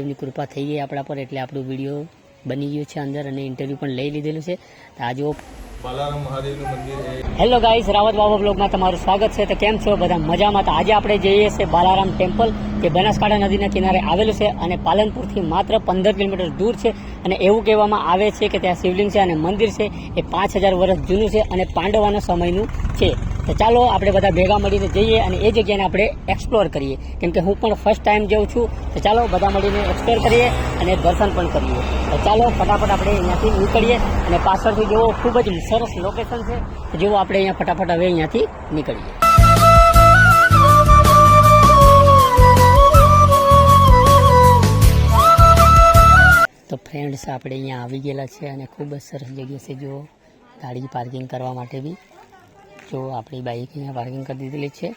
કૃપા થઈ ગઈ આપણા પર એટલે આપણું વીડિયો બની ગયું છે અંદર અને ઇન્ટરવ્યૂ પણ લઈ લીધેલું છે. તો આ જો હેલો ગાઈસ રાવત બાબા બ્લોગમાં તમારું સ્વાગત છે. તો કેમ છો? બધા મજામાં? તો આજે આપણે જઈએ છીએ બાલારામ ટેમ્પલ જે બનાસકાંઠા નદીના કિનારે આવેલું છે અને પાલનપુરથી માત્ર પંદર કિલોમીટર દૂર છે. અને એવું કહેવામાં આવે છે કે ત્યાં શિવલિંગ છે અને મંદિર છે. એ પાંચ હજાર વર્ષ જૂનું છે અને પાંડવાના સમયનું છે. તો ચાલો આપણે બધા ભેગા મળીને જઈએ અને એ જગ્યાને આપણે એક્સપ્લોર કરીએ. કેમ કે હું પણ ફર્સ્ટ ટાઈમ જાઉં છું, તો ચાલો બધા મળીને એક્સપ્લોર કરીએ અને દર્શન પણ કરીએ. તો ચાલો ફટાફટ આપણે અહીંયાથી નીકળીએ અને પાછળથી જેવો ખૂબ જ સરસ લોકેશન છે. જુઓ આપણે અહીંયા ફટાફટ હવે અહીંયાથી નીકળીએ. તો ફ્રેન્ડ્સ આપણે અહીંયા આવી ગયેલા છે અને ખૂબ જ સરસ જગ્યા છે જો ગાડી પાર્કિંગ કરવા માટે બી. જો આપણી બાઇક અહીંયા પાર્કિંગ કરી દીધેલી છે.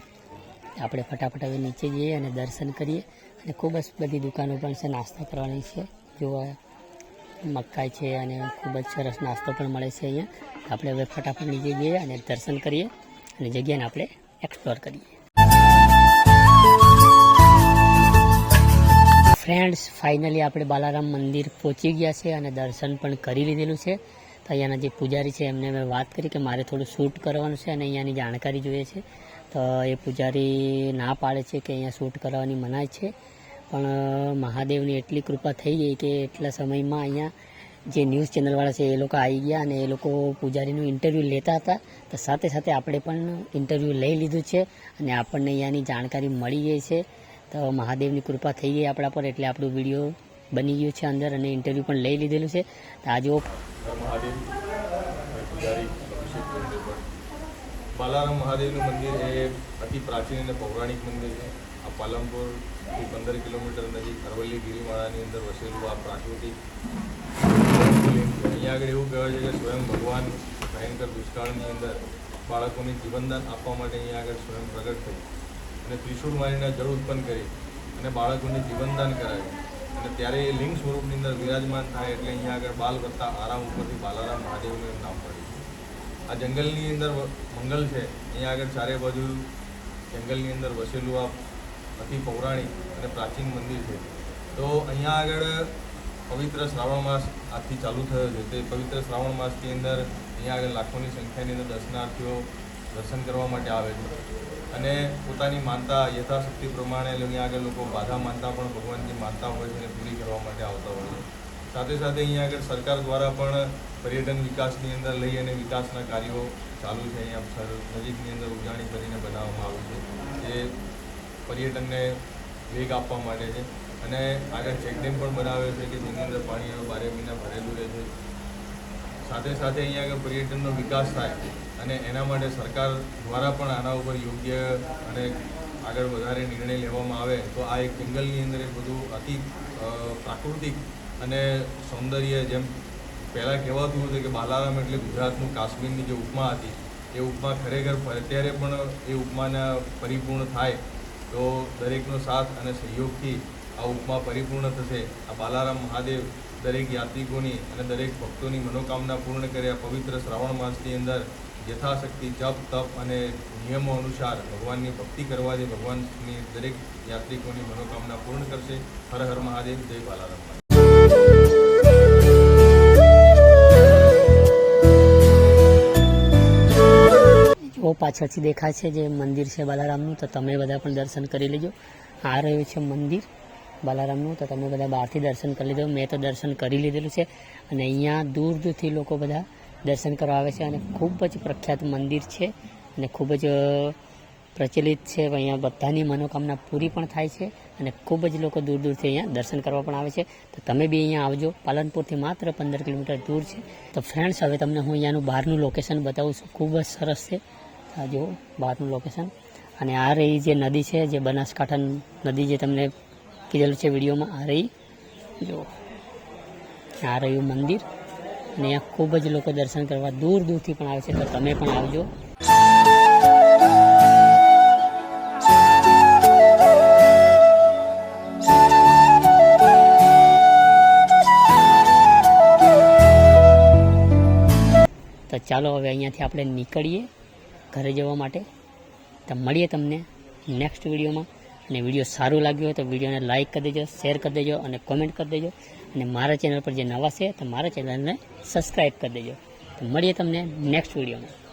આપણે ફટાફટ હવે નીચે જઈએ અને દર્શન કરીએ. અને ખૂબ જ બધી દુકાનો પણ છે, નાસ્તા કરવાની છે. જો મકાઈ છે અને ખૂબ જ સરસ નાસ્તો પણ મળે છે અહીંયા. આપણે હવે ફટાફટ નીચે જઈએ અને દર્શન કરીએ અને જગ્યાને આપણે એક્સપ્લોર કરીએ. ફ્રેન્ડ્સ ફાઇનલી આપણે બાલારામ મંદિર પહોંચી ગયા છે અને દર્શન પણ કરી લીધેલું છે. તો અહીંયાના જે પૂજારી છે, એમને મેં વાત કરી કે મારે થોડું શૂટ કરવાનું છે અને અહીંયાની જાણકારી જોઈએ છે. તો એ પૂજારી ના પાડે છે કે અહીંયા શૂટ કરવાની મનાય છે. પણ મહાદેવની એટલી કૃપા થઈ ગઈ કે એટલા સમયમાં અહીંયા જે ન્યૂઝ ચેનલવાળા છે એ લોકો આવી ગયા અને એ લોકો પૂજારીનું ઇન્ટરવ્યૂ લેતા હતા. તો સાથે સાથે આપણે પણ ઇન્ટરવ્યૂ લઈ લીધું છે અને આપણને અહીંયાની જાણકારી મળી ગઈ છે. તો મહાદેવની કૃપા થઈ ગઈ આપણા પર એટલે આપણું વીડિયો બની ગયું છે અંદર અને ઇન્ટરવ્યૂ પણ લઈ લીધેલું છે. તો આ જો મહાદેવ, પૂજારી, અભિષેક બાલારામ મહાદેવનું મંદિર એ અતિ પ્રાચીન અને પૌરાણિક મંદિર છે. આ પાલમપુરથી પંદર કિલોમીટર નજીક અરવલ્લી ગિરિમાળાની અંદર વસેલું આ પ્રાકૃતિક અહીંયા આગળ એવું કહેવાય છે કે સ્વયં ભગવાન ભયંકર દુષ્કાળની અંદર બાળકોને જીવનદાન આપવા માટે અહીંયા આગળ સ્વયં પ્રગટ થઈ અને ત્રિશુળ મારીને જળ ઉત્પન્ન કરી અને બાળકોને જીવનદાન કરાવ્યું. અને ત્યારે એ લિંગ સ્વરૂપની અંદર વિરાજમાન થાય એટલે અહીંયા આગળ બાલ કરતા આરામ ઉપરથી બાલારામ મહાદેવનું નામ પડ્યું આ જંગલની અંદર મંગલ છે. અહીંયા આગળ ચારે બાજુ જંગલની અંદર વસેલું આ અતિ પૌરાણિક અને પ્રાચીન મંદિર છે. તો અહીંયા આગળ પવિત્ર શ્રાવણ માસ આજથી ચાલુ થયો છે. તે પવિત્ર શ્રાવણ માસની અંદર અહીંયા આગળ લાખોની સંખ્યાની અંદર દર્શનાર્થીઓ દર્શન કરવા માટે આવે છે. અને પોતાની માનતા યથાશક્તિ પ્રમાણે અહીંયા આગળ લોકો બાધા માનતા પણ ભગવાનની માનતા હોય છે અને પૂરી કરવા માટે આવતા હોય છે. સાથે સાથે અહીંયા આગળ સરકાર દ્વારા પણ પર્યટન વિકાસની અંદર લઈ અને વિકાસના કાર્યો ચાલુ છે. અહીંયા નજીકની અંદર ઉજાણી કરીને બનાવવામાં આવ્યું છે જે પર્યટનને વેગ આપવા માટે છે. અને આગળ ચેકડેમ પણ બનાવ્યો છે કે જેની અંદર પાણી બારે મહિના ભરેલું રહે છે. સાથે સાથે અહીંયા આગળ પર્યટનનો વિકાસ થાય. અને એના માટે સરકાર દ્વારા પણ આના ઉપર યોગ્ય અને આગળ વધારે નિર્ણય લેવામાં આવે, તો આ એક જંગલની અંદર એક બધું અતિ પ્રાકૃતિક અને સૌંદર્ય જેમ પહેલાં કહેવાતું હતું કે બાલારામ એટલે ગુજરાતનું કાશ્મીરની જે ઉપમા હતી, એ ઉપમા ખરેખર અત્યારે પણ એ ઉપમાના પરિપૂર્ણ થાય, તો દરેકનો સાથ અને સહયોગથી આ ઉપમા પરિપૂર્ણ થશે. આ બાલારામ મહાદેવ દરેક યાત્રિકોની અને દરેક ભક્તોની મનોકામના પૂર્ણ કરે આ પવિત્ર શ્રાવણ માસની અંદર યથાશક્તિ, જપ, તપ અને નિયમો અનુસાર ભગવાનની ભક્તિ કરવાથી ભગવાનની દરેક યાત્રિકોની મનોકામના પૂર્ણ કરશે. હર હર મહાદેવ, જય બાલારામ. જો પાછળથી દેખાય છે જે મંદિર છે બાલારામનું, તો તમે બધા પણ દર્શન કરી લેજો. આ રહ્યું છે મંદિર બાલારામનું, તો તમે બધા બહારથી દર્શન કરી લીધો મેં તો દર્શન કરી લીધેલું છે. અને અહીંયા દૂર દૂરથી લોકો બધા દર્શન કરવા આવે છે અને ખૂબ જ પ્રખ્યાત મંદિર છે અને ખૂબ જ પ્રચલિત છે. અહીંયા બધાની મનોકામના પૂરી પણ થાય છે અને ખૂબ જ લોકો દૂર દૂરથી અહીંયા દર્શન કરવા પણ આવે છે. તો તમે બી અહીંયા આવજો. પાલનપુરથી માત્ર પંદર કિલોમીટર દૂર છે. તો ફ્રેન્ડ્સ હવે તમને હું અહીંયાનું બહારનું લોકેશન બતાવું છું. ખૂબ જ સરસ છે. આ જુઓ બહારનું લોકેશન અને આ રહી જે નદી છે, જે બનાસકાંઠા નદી જે તમને કીધેલું છે વિડીયોમાં, આ રહી જુઓ આ રહ્યું મંદિર. અને અહીંયા ખૂબ જ લોકો દર્શન કરવા દૂર દૂરથી પણ આવે છે, તો તમે પણ આવજો. તો ચાલો હવે અહીંયાથી આપણે નીકળીએ ઘરે જવા માટે. તો મળીએ તમને નેક્સ્ટ વિડીયોમાં અને વીડિયો સારું લાગ્યું હોય તો વિડીયોને લાઇક કરી દેજો, શેર કરી દેજો અને કોમેન્ટ કરી દેજો. અને મારા ચેનલ પર જે નવા છે તો મારા ચેનલને સબસ્ક્રાઈબ કરી દેજો. તો મળીએ તમને નેક્સ્ટ વિડીયોમાં.